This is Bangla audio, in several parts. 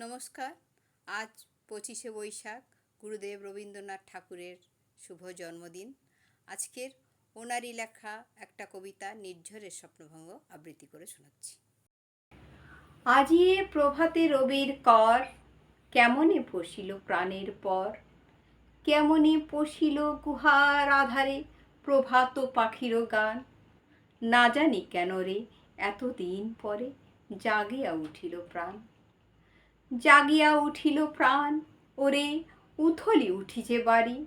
নমস্কার। আজ পঁচিশে বৈশাখ, গুরুদেব রবীন্দ্রনাথ ঠাকুরের শুভ জন্মদিন। আজকের ওনারই লেখা একটা কবিতা নির্ঝরের স্বপ্নভঙ্গ আবৃত্তি করে শোনাচ্ছি। আজিয়ে প্রভাতে রবির কর, কেমনে পশিল প্রাণের পর? কেমনে পশিল গুহার আধারে প্রভাত পাখির গান? না জানি কেন রে, এতদিন পরে জাগিয়া উঠিল প্রাণ। জাগিয়া উঠিল প্রাণ। ওরে, উথলি উঠিছে বাড়ি।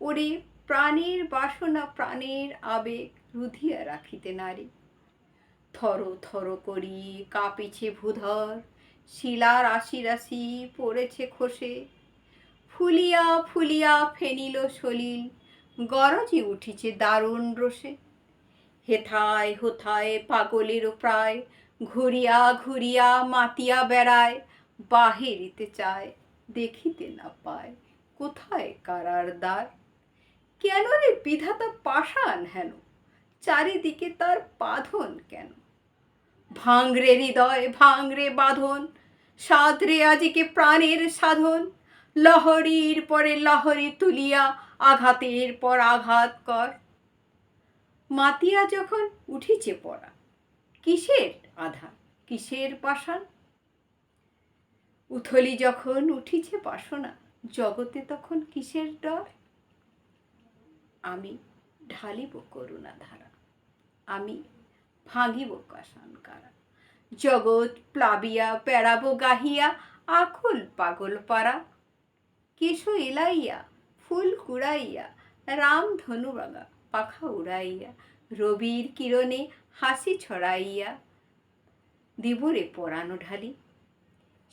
ওরে, প্রাণের বাসনা, প্রাণের আবেগ রুধিয়া রাখিতে নারী। থর থর করি কাঁপিছে ভূধর। শিলার রাশি রাশি পড়েছে খসে। ফুলিয়া ফুলিয়া ফেনিল সলিল। গরজে উঠিছে দারুণ রসে। হেথায়, হোথায় পাগলেরও প্রায়। ঘুরিয়া ঘুরিয়া মাতিয়া বেড়ায়। বাহিরিতে চায়, দেখিতে না পায়। কোথায় কারার দ্বার? কেন রে বিধাতা পাষাণ হেন? চারিদিকে তার বাঁধন কেন? ভাঙরে হৃদয়, ভাঙরে বাঁধন সাদরে আজিকে প্রাণের সাধন। লহরীর পরে লহরী তুলিয়া আঘাতের পর আঘাত কর। মাতিয়া যখন উঠিছে পড়া, কিসের আধার? কিসের পাষাণ? উথলি যখন উঠিছে বাসনা, জগতে তখন কিসের ডর? আমি ঢালিব করুণা ধারা আমি ভাঙিব কাসান কারা জগৎ প্লাবিয়া, পেড়াবো গাহিয়া, আকুল পাগল পাড়া কেশো এলাইয়া, ফুল কুড়াইয়া, রাম ধনু ধনুবাগা পাখা উড়াইয়া, রবির কিরণে হাসি ছড়াইয়া। দিবরে পরানো ঢালি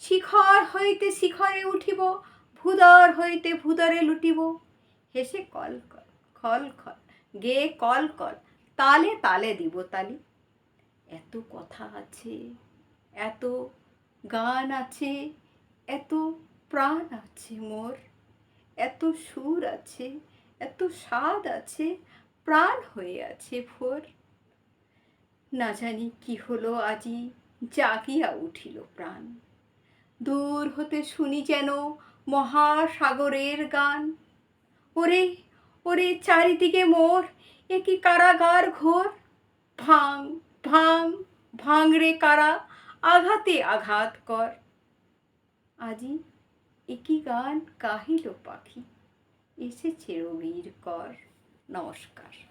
শিখর হইতে শিখরে উঠিব ভূদর হইতে ভূদরে লুটিব। হেসে কল কল, খল খল, গে, কল কল, তালে তালে দিব তালি। এত কথা আছে, এত গান আছে, এত প্রাণ আছে মোর, এত সুর আছে, এত স্বাদ আছে, প্রাণ হয়ে আছে ভোর। না জানি কি হলো আজি, জাগিয়া উঠিল প্রাণ। দূর হতে শুনি যেন মহাসাগরের গান। ওরে ওরে চারিদিকে মোর এ কি কারাগার ঘোর। ভাং ভাঙ রে কারা, আঘাতে আঘাত কর। আজি একই গান কাহিল পাখি, এসেছে রবির কর। নমস্কার।